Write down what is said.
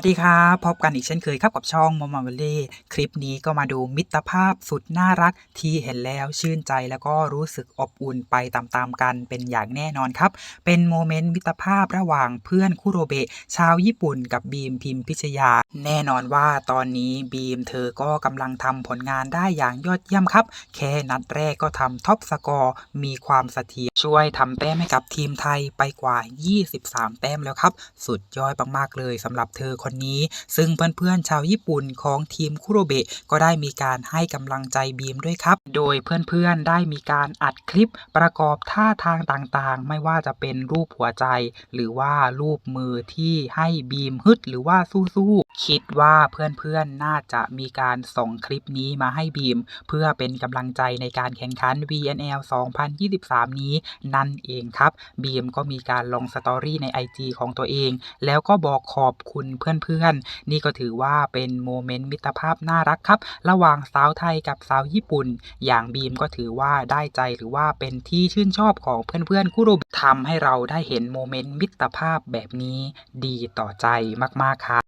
วัสดีครับพบกันอีกเช่นเคยครับกับช่องมอมมาเวเล่คลิปนี้ก็มาดูมิตรภาพสุดน่ารักที่เห็นแล้วชื่นใจแล้วก็รู้สึกอบอุ่นไปตามๆกันเป็นอย่างแน่นอนครับ เป็นโมเมนต์มิตรภาพระหว่างเพื่อนคุโรเบะชาวญี่ปุ่นกับบีมพิมพิชยา แน่นอนว่าตอนนี้บีมเธอก็กำลังทำผลงานได้อย่างยอดเยี่ยมครับ แค่นัดแรกก็ทำท็อปสกอร์มีความเสถียรช่วยทำแต้มให้กับทีมไทยไปกว่า 23 แต้มแล้วครับ สุดยอดมากๆเลยสำหรับเธอคนนี้ ซึ่งเพื่อนๆชาวญี่ปุ่นของทีมคุโรเบะก็ได้มีการให้กำลังใจบีมด้วยครับ โดยเพื่อนๆได้มีการอัดคลิปประกอบท่าทางต่างๆ ไม่ว่าจะเป็นรูปหัวใจ หรือว่ารูปมือที่ให้บีมฮึดหรือว่าสู้ๆคิดว่าเพื่อนๆน่าจะมีการส่งคลิปนี้มาให้บีม เพื่อเป็นกำลังใจในการแข่งขัน VNL 2023 นี้นั่นเองครับบีมก็มีการลงสตอรี่ใน IG ของตัวเอง แล้วก็บอกขอบคุณเพื่อนพื่อนๆ นี่ก็ถือว่าเป็นโมเมนต์มิตรภาพน่ารักครับ ระหว่างสาวไทยกับสาวญี่ปุ่น อย่างบีมก็ถือว่าได้ใจหรือว่าเป็นที่ชื่นชอบของเพื่อนๆคู่รูปทำให้เราได้เห็นโมเมนต์มิตรภาพแบบนี้ดีต่อใจมากๆครับ